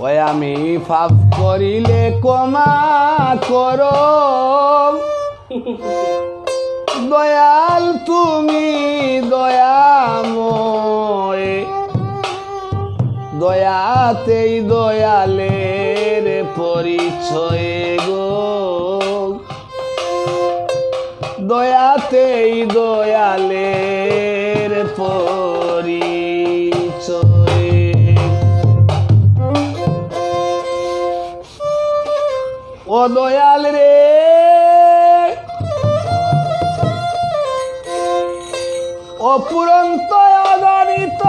ওই আমি ফাপ করিলে কমা করো। দয়াল তুমি দয়াময়। দয়াতেই দয়ালের পরিচয় গো। দয়াতেই দয়ালের পরিচয় ও দয়াল রে। অপুরন্ত অগণিত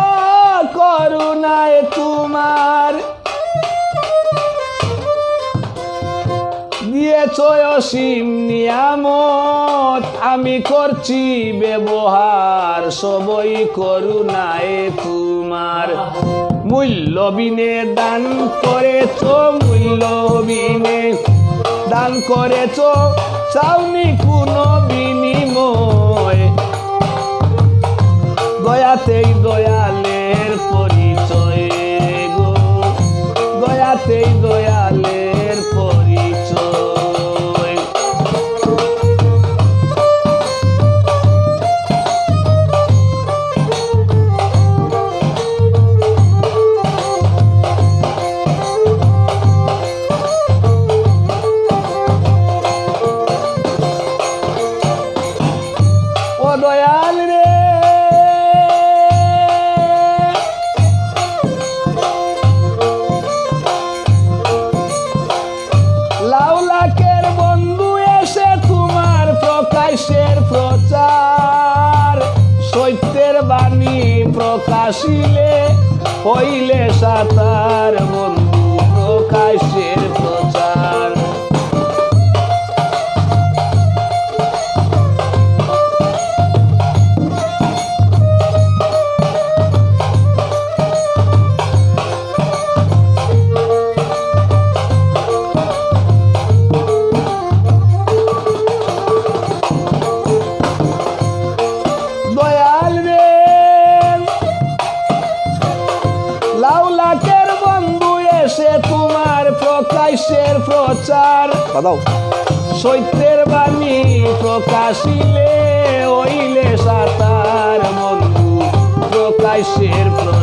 করুণায় তোমার। দিয়েছ অসীম নিয়ামত, আমি করছি ব্যবহার, সবই করুণায় তোমার। মূল্যবিনে দান করেছ, মূল্যবিনে দান করেছ চাউনি কোনো বিনিময়। দয়াতেই দয়ালের পরিচয় গো দয়াতেই প্রকাশিলে হইলে সাতার বন্ধু প্রকাশের প্রকাশের প্রচার। সৈত্যের সত্যের বাণী প্রকাশিলে ওইলে সাতার বন্ধু প্রকাশের প্রচার।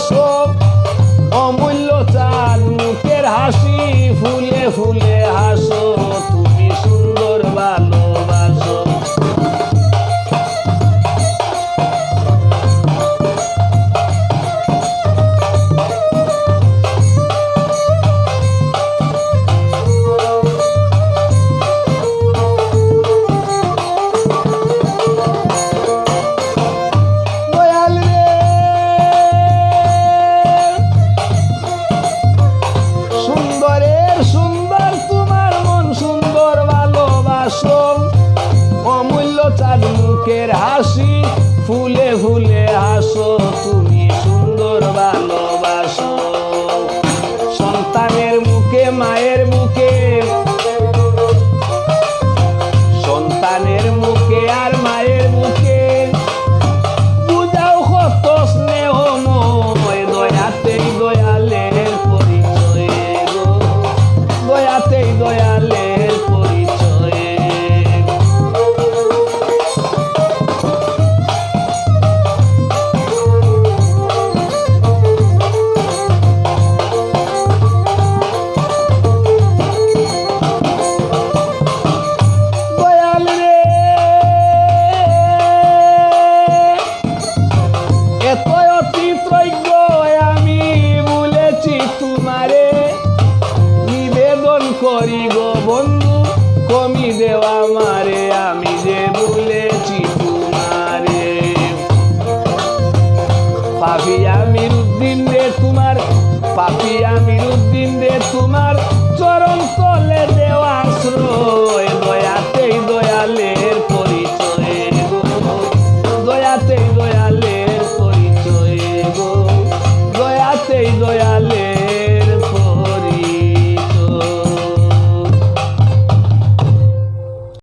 ভালোবাসো মুখের হাসি ফুলে ফুলে আসো তুমি সুন্দর ভালোবাসো। সন্তানের মুখে মায়ের মুখে তুমি দেওয়া মারে, আমি যে বলেছি তোমারে। পাপি আমির উদ্দিন রে তোমার, পাপি আমির উদ্দিন রে তোমার, চরণ তলে দেওয়া আশ্রয়, দয়াতেই দয়ালে